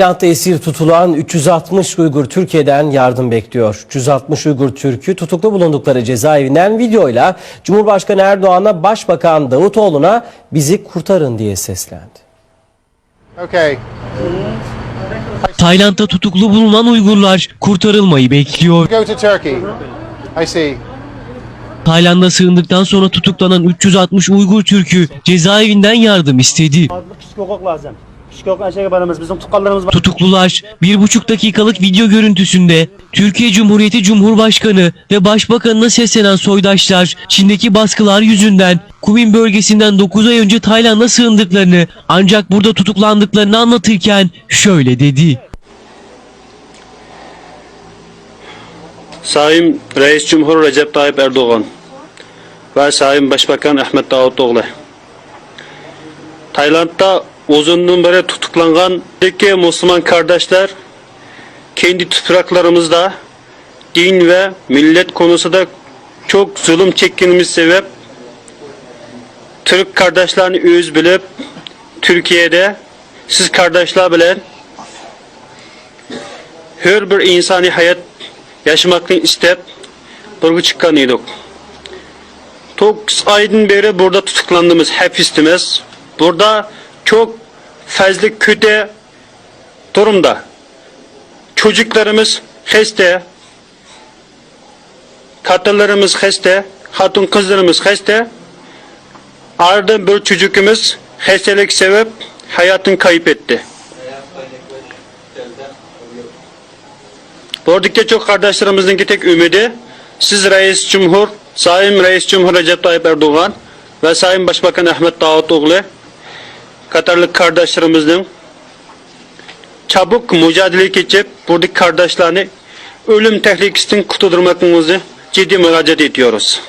Tayland'da esir tutulan 360 Uygur Türkiye'den yardım bekliyor. 360 Uygur Türk'ü tutuklu bulundukları cezaevinden videoyla Cumhurbaşkanı Erdoğan'a Başbakan Davutoğlu'na bizi kurtarın diye seslendi. Okay. Tayland'da tutuklu bulunan Uygurlar kurtarılmayı bekliyor. Go to Turkey. I see. Tayland'a sığındıktan sonra tutuklanan 360 Uygur Türk'ü cezaevinden yardım istedi. Psikolog lazım. Tutuklular bir buçuk dakikalık video görüntüsünde Türkiye Cumhuriyeti Cumhurbaşkanı ve Başbakanına seslenen soydaşlar Çin'deki baskılar yüzünden Kumin bölgesinden 9 ay önce Tayland'a sığındıklarını ancak burada tutuklandıklarını anlatırken şöyle dedi. Sayın Reis Cumhur Recep Tayyip Erdoğan ve Sayın Başbakan Ahmet Davutoğlu. Tayland'da uzunluğun beri tutuklangan iki Müslüman kardeşler kendi topraklarımızda din ve millet konusunda çok zulüm çektiğimiz sebep Türk kardeşlerini öz bilip Türkiye'de siz kardeşler bilen her bir insani hayat yaşamakını istep buraya çıkan idik. 9 aydan beri burada tutuklandığımız hapistimiz. Burada çok fazla kötü durumda. Çocuklarımız hasta, kadınlarımız hasta, hatun kızlarımız hasta. Ardından bir çocuğumuz hastalık sebep hayatını kaybetti. Buradaki çok kardeşlerimizin tek ümidi siz Reis Cumhur, Sayın Reis Cumhur Recep Tayyip Erdoğan ve Sayın Başbakan Ahmet Davutoğlu Katarlık kardeşlerimizin çabuk mücadele geçip buradaki kardeşlerini ölüm tehlikesinden kurtulmakımızı ciddi müracaat ediyoruz.